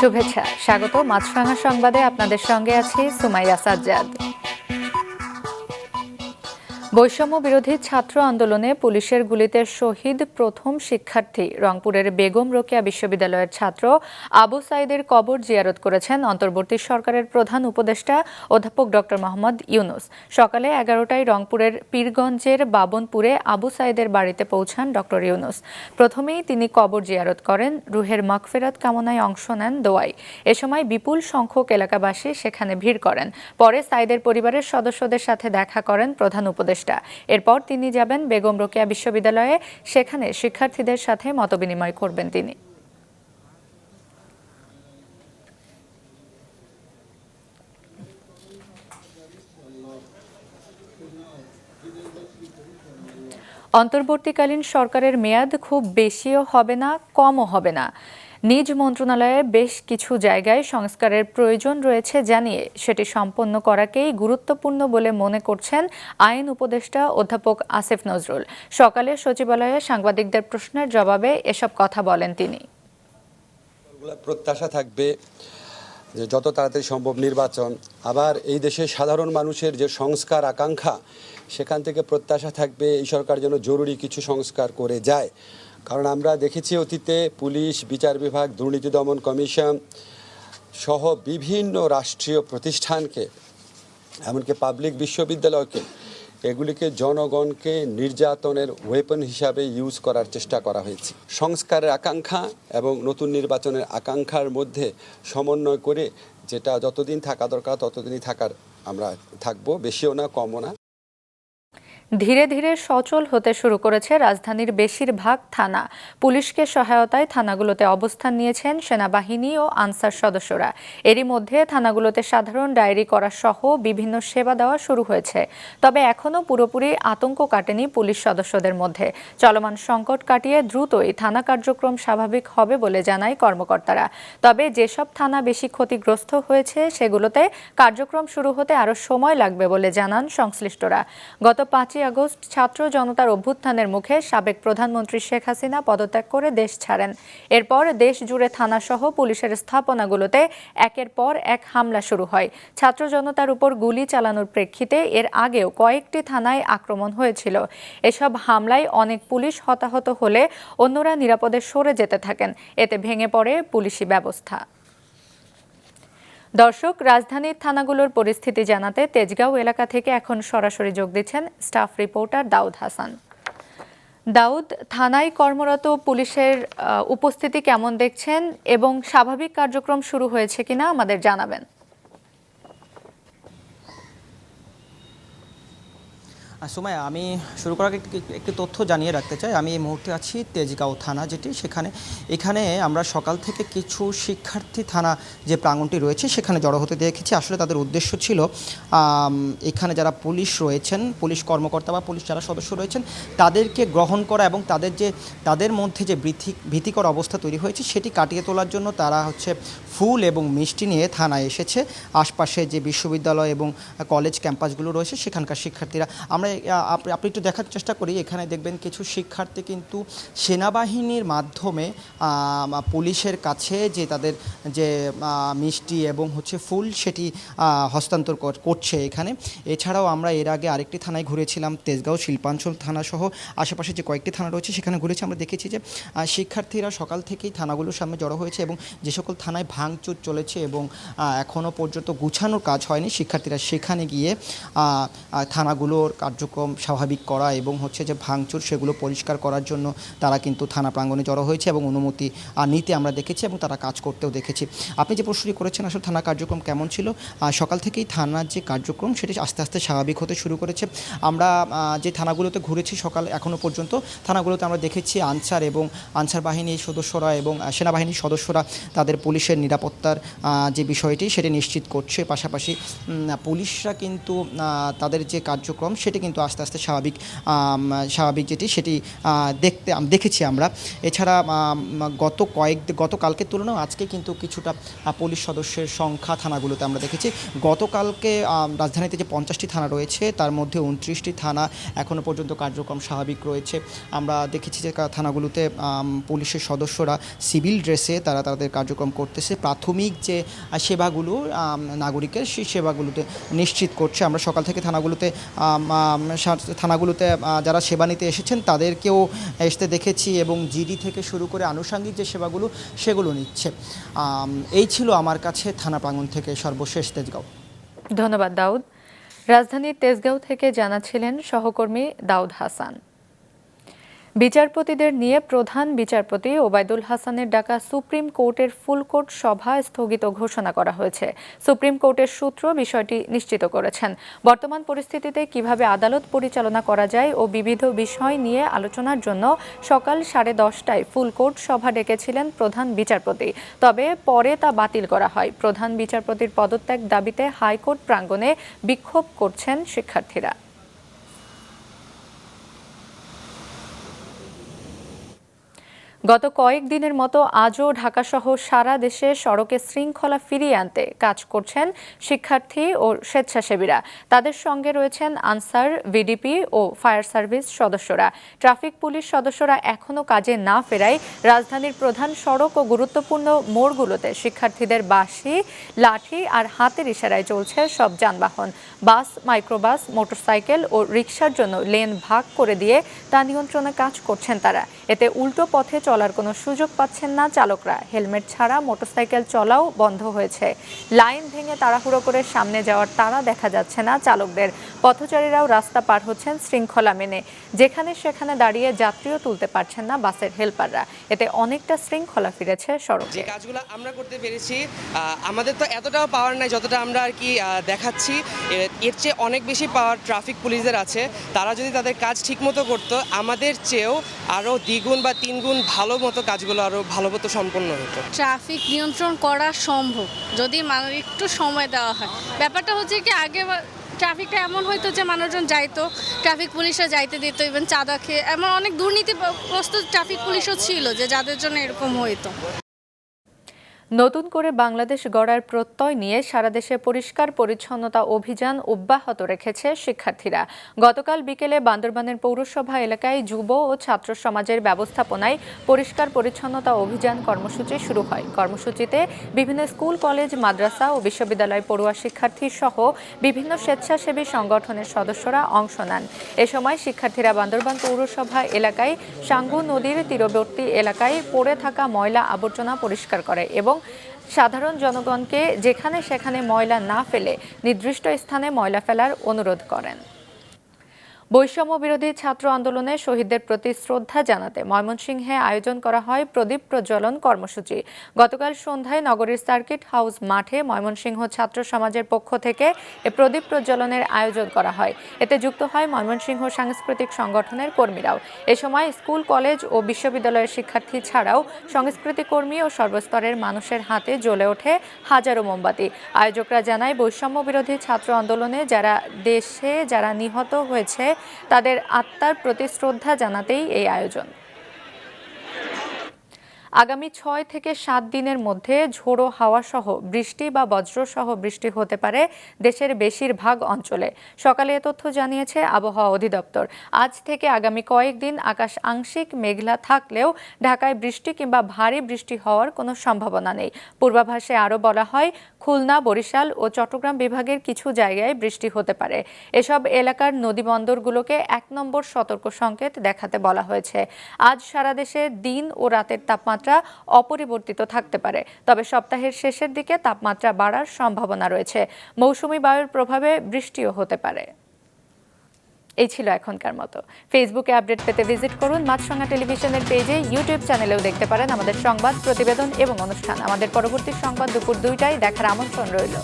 শুভেচ্ছা। স্বাগত মাছরাঙা সংবাদে আপনাদের সঙ্গে আছি সুমাইয়া সাজ্জাদ। বৈষম্য বিরোধী ছাত্র আন্দোলনে পুলিশের গুলিতে শহীদ প্রথম শিক্ষার্থী। রংপুরের বেগম রোকেয়া বিশ্ববিদ্যালয়ের ছাত্র আবু সাইদের কবর জিয়ারত করেছেন অন্তর্বর্তী সরকারের প্রধান উপদেষ্টা অধ্যাপক ডক্টর মোহাম্মদ ইউনুস। সকালে এগারোটায় রংপুরের পীরগঞ্জের বাবনপুরে আবু সাইদের বাড়িতে পৌঁছান ডক্টর ইউনুস। প্রথমেই তিনি কবর জিয়ারত করেন, রুহের মাগফেরাত কামনায় অংশ নেন দোয়াই এ সময় বিপুল সংখ্যক এলাকাবাসী সেখানে ভিড় করেন। পরে সাইদের পরিবারের সদস্যদের সাথে দেখা করেন প্রধান উপদেষ্টা। এরপর তিনি যাবেন বেগম রোকেয়া বিশ্ববিদ্যালয়ে। সেখানে শিক্ষার্থীদের সাথে মতবিনিময় করবেন তিনি। অন্তর্বর্তীকালীন সরকারের মেয়াদ খুব বেশিও হবে না, কমও হবে না। নিজ মন্ত্রণালয়ে বেশ কিছু জায়গায় সংস্কারের প্রয়োজন রয়েছে জানিয়ে সেটি সম্পন্ন করাকেই গুরুত্বপূর্ণ বলে মনে করছেন আইন উপদেষ্টা অধ্যাপক আসিফ নজরুল। সকালে সচিবালয়ে সাংবাদিকদের প্রশ্নের জবাবে এসব কথা বলেন তিনি। প্রত্যাশা থাকবে যে যত তাড়াতাড়ি সম্ভব নির্বাচন। আবার এই দেশের সাধারণ মানুষের যে সংস্কার আকাঙ্ক্ষা, সেখান থেকে প্রত্যাশা থাকবে এই সরকার যেন জরুরি কিছু সংস্কার করে যায়। কারণ আমরা দেখেছি অতীতে পুলিশ, বিচার বিভাগ, দুর্নীতি দমন কমিশন সহ বিভিন্ন রাষ্ট্রীয় প্রতিষ্ঠানকে, এমনকি পাবলিক বিশ্ববিদ্যালয়কে, এগুলিকে জনগণকে নির্যাতনের ওয়েপন হিসাবে ইউজ করার চেষ্টা করা হয়েছে। সংস্কারের আকাঙ্ক্ষা এবং নতুন নির্বাচনের আকাঙ্ক্ষার মধ্যে সমন্বয় করে যেটা যতদিন থাকা দরকার, ততদিনই থাকার আমরা থাকব, বেশিও না, কমও না। ধীরে ধীরে সচল হতে শুরু করেছে রাজধানীর বেশিরভাগ থানা। পুলিশকে সহায়তায় থানাগুলোতে অবস্থান নিয়েছেন সেনাবাহিনী ও আনসার সদস্যরা। এরই মধ্যে থানাগুলোতে সাধারণ ডায়েরি করা সহ বিভিন্ন সেবা দেওয়া শুরু হয়েছে। তবে এখনও পুরোপুরি আতঙ্ক কাটেনি পুলিশ সদস্যদের মধ্যে। চলমান সংকট কাটিয়ে দ্রুতই থানা কার্যক্রম স্বাভাবিক হবে বলে জানায় কর্মকর্তারা। তবে যেসব থানা বেশি ক্ষতিগ্রস্ত হয়েছে সেগুলোতে কার্যক্রম শুরু হতে আরও সময় লাগবে বলে জানান সংশ্লিষ্টরা। গত পাঁচই আগস্ট ছাত্র জনতার অভ্যুত্থানের মুখে সাবেক প্রধানমন্ত্রী শেখ হাসিনা পদত্যাগ করে দেশ ছাড়েন। এরপর দেশ জুড়ে থানাসহ পুলিশের স্থাপনাগুলোতে একের পর এক হামলা শুরু হয়। ছাত্র জনতার উপর গুলি চালানোর প্রেক্ষিতে এর আগেও কয়েকটি থানায় আক্রমণ হয়েছিল। এসব হামলায় অনেক পুলিশ হতাহত হলে অন্যরা নিরাপদে সরে যেতে থাকেন। এতে ভেঙে পড়ে পুলিশি ব্যবস্থা। দর্শক, রাজধানীর থানাগুলোর পরিস্থিতি জানাতে তেজগাঁও এলাকা থেকে এখন সরাসরি যোগ দিচ্ছেন স্টাফ রিপোর্টার দাউদ হাসান। দাউদ, থানায় কর্মরত পুলিশের উপস্থিতি কেমন দেখছেন এবং স্বাভাবিক কার্যক্রম শুরু হয়েছে কিনা আমাদের জানাবেন। সময় আমি শুরু করার একটি- তথ্য জানিয়ে রাখতে চাই। আমি এই মুহূর্তে আছি তেজগাঁও থানা, যেটি সেখানে এখানে আমরা সকাল থেকে কিছু শিক্ষার্থী থানা যে প্রাঙ্গণটি রয়েছে, সেখানে জড়ো হতে দেখেছি। আসলে তাদের উদ্দেশ্য ছিল এখানে যারা পুলিশ রয়েছেন, পুলিশ কর্মকর্তা বা পুলিশ যারা সদস্য রয়েছেন, তাদেরকে গ্রহণ করা এবং তাদের যে তাদের মধ্যে যে ভীতি ভীতিকর অবস্থা তৈরি হয়েছে, সেটি কাটিয়ে তোলার জন্য তারা হচ্ছে ফুল এবং মিষ্টি নিয়ে থানায় এসেছে। আশপাশে যে বিশ্ববিদ্যালয় এবং কলেজ ক্যাম্পাসগুলো রয়েছে, সেখানকার শিক্ষার্থীরা। আমরা আপনি একটু দেখার চেষ্টা করি। এখানে দেখবেন কিছু শিক্ষার্থী কিন্তু সেনাবাহিনীর মাধ্যমে পুলিশের কাছে যে তাদের যে মিষ্টি এবং হচ্ছে ফুল সেটি হস্তান্তর কর- করছে এখানে। এছাড়াও আমরা এর আগে আরেকটি থানায় ঘুরেছিলাম, তেজগাঁও শিল্পাঞ্চল থানা সহ। আশেপাশে যে কয়েকটি থানা রয়েছে, সেখানে ঘুরেছি। আমরা দেখেছি যে শিক্ষার্থীরা সকাল থেকেই থানাগুলোর সামনে জড়ো হয়েছে এবং যে সকল থানায় ভাঙচুর চলেছে এবং এখনও পর্যন্ত গুছানোর কাজ হয়নি। শিক্ষার্থীরা সেখানে গিয়ে থানাগুলোর কার্যক্রম স্বাভাবিক করা এবং হচ্ছে যে ভাঙচুর সেগুলো পরিষ্কার করার জন্য তারা কিন্তু থানা প্রাঙ্গণে জড়ো হয়েছে এবং অনুমতি নিতে আমরা দেখেছি এবং তারা কাজ করতেও দেখেছি। আপনি যে প্রশ্নটি করেছেন, আসলে থানা কার্যক্রম কেমন ছিল? সকাল থেকেই থানার যে কার্যক্রম, সেটি আস্তে আস্তে স্বাভাবিক হতে শুরু করেছে। আমরা যে থানাগুলোতে ঘুরেছি সকাল এখনও পর্যন্ত, থানাগুলোতে আমরা দেখেছি আনসার এবং আনসার বাহিনীর সদস্যরা এবং সেনাবাহিনীর সদস্যরা তাদের পুলিশের নিরাপত্তার যে বিষয়টি, সেটি নিশ্চিত করছে। পাশাপাশি পুলিশরা কিন্তু তাদের যে কার্যক্রম, সেটি কিন্তু কিন্তু আস্তে আস্তে স্বাভাবিক স্বাভাবিক যেটি সেটি দেখতে দেখেছি আমরা। এছাড়া গত কয়েক গতকালকের তুলনায় আজকে কিন্তু কিছুটা পুলিশ সদস্যের সংখ্যা থানাগুলোতে আমরা দেখেছি। গতকালকে রাজধানীতে যে পঞ্চাশটি থানা রয়েছে, তার মধ্যে উনত্রিশটি থানা এখনও পর্যন্ত কার্যক্রম স্বাভাবিক রয়েছে। আমরা দেখেছি যে থানাগুলোতে পুলিশের সদস্যরা সিভিল ড্রেসে তারা তাদের কার্যক্রম করতেছে। প্রাথমিক যে সেবাগুলো নাগরিকের সেই সেবাগুলোতে নিশ্চিত করছে। আমরা সকাল থেকে থানাগুলোতে থানাগুলোতে যারা সেবা নিতে এসেছেন, তাদেরকেও আসতে দেখেছি এবং জিডি থেকে শুরু করে আনুষাঙ্গিক যে সেবাগুলো, সেগুলো নিচ্ছে। এই ছিল আমার কাছে থানা প্রাঙ্গণ থেকে সর্বশেষ তেজগাঁও। ধন্যবাদ, দাউদ। রাজধানীর তেজগাঁও থেকে জানাচ্ছিলেন সহকর্মী দাউদ হাসান। বিচারপতিদের নিয়ে প্রধান বিচারপতি ওবায়দুল হাসানের ডাকা সুপ্রিম কোর্টের ফুল কোর্ট সভা স্থগিত ঘোষণা করা হয়েছে। সুপ্রিম কোর্টের সূত্র বিষয়টি নিশ্চিত করেছেন। বর্তমান পরিস্থিতিতে কীভাবে আদালত পরিচালনা করা যায় ও বিবিধ বিষয় নিয়ে আলোচনার জন্য সকাল সাড়ে দশটায় ফুল কোর্ট সভা ডেকেছিলেন প্রধান বিচারপতি। তবে পরে তা বাতিল করা হয়। প্রধান বিচারপতির পদত্যাগ দাবিতে হাইকোর্ট প্রাঙ্গণে বিক্ষোভ করছেন শিক্ষার্থীরা। গত কয়েকদিনের মতো আজও ঢাকাসহ সারা দেশে সড়কে শৃঙ্খলা ফিরিয়ে আনতে কাজ করছেন শিক্ষার্থী ও স্বেচ্ছাসেবীরা। তাদের সঙ্গে রয়েছেন আনসার, ভিডিপি ও ফায়ার সার্ভিস সদস্যরা। ট্রাফিক পুলিশ সদস্যরা এখনও কাজে না ফেরায়। রাজধানীর প্রধান সড়ক ও গুরুত্বপূর্ণ মোড়গুলোতে শিক্ষার্থীদের বাঁশি, লাঠি আর হাতের ইশারায় চলছে সব যানবাহন। বাস, মাইক্রোবাস, মোটরসাইকেল ও রিক্সার জন্য লেন ভাগ করে দিয়ে তা নিয়ন্ত্রণে কাজ করছেন তারা। এতে উল্টো পথে চলার কোনো সুযোগ পাচ্ছেন না চালকরা। হেলমেট ছাড়া মোটরসাইকেল চলাও বন্ধ হয়েছে। লাইন ভেঙে তাড়াহুড়ো করে সামনে যাওয়ার তারা দেখা যাচ্ছে না চালকদের। পথচারীরাও রাস্তা পার হচ্ছেন শৃঙ্খলা মেনে। যেখানে সেখানে দাঁড়িয়ে যাত্রীও তুলতে পারছেন না বাসের হেলপাররা। এতে অনেকটা শৃঙ্খলা ফিরেছে সড়কে। যে কাজগুলো আমরা করতে পেরেছি আমাদের তো এতটাও পাওয়ার নাই যতটা আমরা আর কি দেখাচ্ছি। এর- চেয়ে অনেক বেশি পাওয়ার ট্রাফিক পুলিশদের আছে। তারা যদি তাদের কাজ ঠিকমতো করতো, আমাদের চেয়েও আরও দ্বিগুণ বা তিনগুণ ভালো মতো কাজগুলো আরও ভালো মতো সম্পন্ন হতো। ট্রাফিক নিয়ন্ত্রণ করা সম্ভব যদি মানুষ একটু সময় দেওয়া হয়। ব্যাপারটা হচ্ছে কি, আগে ট্রাফিকটা এমন হয়তো যে মানুষজন যাইতো, ট্রাফিক পুলিশে যাইতে দিত ইভেন চাঁদা খেয়ে, এমন অনেক দুর্নীতিগ্রস্ত ট্রাফিক পুলিশও ছিল যে যাদের জন্য এরকম হইতো। নতুন করে বাংলাদেশ গড়ার প্রত্যয় নিয়ে সারা দেশে পরিষ্কার পরিচ্ছন্নতা অভিযান অব্যাহত রেখেছে শিক্ষার্থীরা। গতকাল বিকেলে বান্দরবানের পৌরসভা এলাকায় যুব ও ছাত্র সমাজের ব্যবস্থাপনায় পরিষ্কার পরিচ্ছন্নতা অভিযান কর্মসূচি শুরু হয়। কর্মসূচিতে বিভিন্ন স্কুল, কলেজ, মাদ্রাসা ও বিশ্ববিদ্যালয় পড়ুয়া শিক্ষার্থী সহ বিভিন্ন স্বেচ্ছাসেবী সংগঠনের সদস্যরা অংশ নেন। এ সময় শিক্ষার্থীরা বান্দরবান পৌরসভা এলাকায় সাঙ্গু নদীর তীরবর্তী এলাকায় পড়ে থাকা ময়লা আবর্জনা পরিষ্কার করে এবং সাধারণ জনগণকে যেখানে সেখানে ময়লা না ফেলে নির্দিষ্ট স্থানে ময়লা ফেলার অনুরোধ করেন। বৈষম্য বিরোধী ছাত্র আন্দোলনে শহীদদের প্রতি শ্রদ্ধা জানাতে ময়মনসিংহে আয়োজন করা হয় প্রদীপ প্রজ্বলন কর্মসূচি। গতকাল সন্ধ্যায় নগরীর সার্কিট হাউস মাঠে ময়মনসিংহ ছাত্র সমাজের পক্ষ থেকে এ প্রদীপ প্রজ্বলনের আয়োজন করা হয়। এতে যুক্ত হয় ময়মনসিংহ সাংস্কৃতিক সংগঠনের কর্মীরাও। এ সময় স্কুল, কলেজ ও বিশ্ববিদ্যালয়ের শিক্ষার্থী ছাড়াও সংস্কৃতি কর্মী ও সর্বস্তরের মানুষের হাতে জ্বলে ওঠে হাজারো মোমবাতি। আয়োজকরা জানায় বৈষম্য বিরোধী ছাত্র আন্দোলনে যারা দেশে যারা নিহত হয়েছে তাদের আত্মার প্রতি শ্রদ্ধা জানাতেই এই আয়োজন। আগামী ছয় থেকে সাত দিনের মধ্যে ঝোড়ো হাওয়া সহ বৃষ্টি বা বজ্রসহ বৃষ্টি হতে পারে দেশের বেশিরভাগ অঞ্চলে। সকালে এ তথ্য জানিয়েছে আবহাওয়া অধিদপ্তর। আজ থেকে আগামী কয়েকদিন আকাশ আংশিক মেঘলা থাকলেও ঢাকায় বৃষ্টি কিংবা ভারী বৃষ্টি হওয়ার কোনো সম্ভাবনা নেই। পূর্বাভাসে আরও বলা হয়, খুলনা, বরিশাল ও চট্টগ্রাম বিভাগের কিছু জায়গায় বৃষ্টি হতে পারে। এসব এলাকার নদীবন্দরগুলোকে এক নম্বর সতর্ক সংকেত দেখাতে বলা হয়েছে। আজ সারা দেশে দিন ও রাতের তাপমাত্রা অপরিবর্তিত থাকতে পারে। তবে সপ্তাহের শেষের দিকে তাপমাত্রা বাড়ার সম্ভাবনা রয়েছে। মৌসুমি বায়ুর প্রভাবে বৃষ্টিও হতে পারে। এই ছিল এখনকার মতো। ফেসবুকে আপডেট পেতে ভিজিট করুন মাছরাঙা টেলিভিশনের পেজে, ইউটিউব চ্যানেলেও দেখতে পারেন আমাদের সংবাদ, প্রতিবেদন এবং অনুষ্ঠান। আমাদের পরবর্তী সংবাদ দুপুর দুইটায় দেখার আমন্ত্রণ রইল।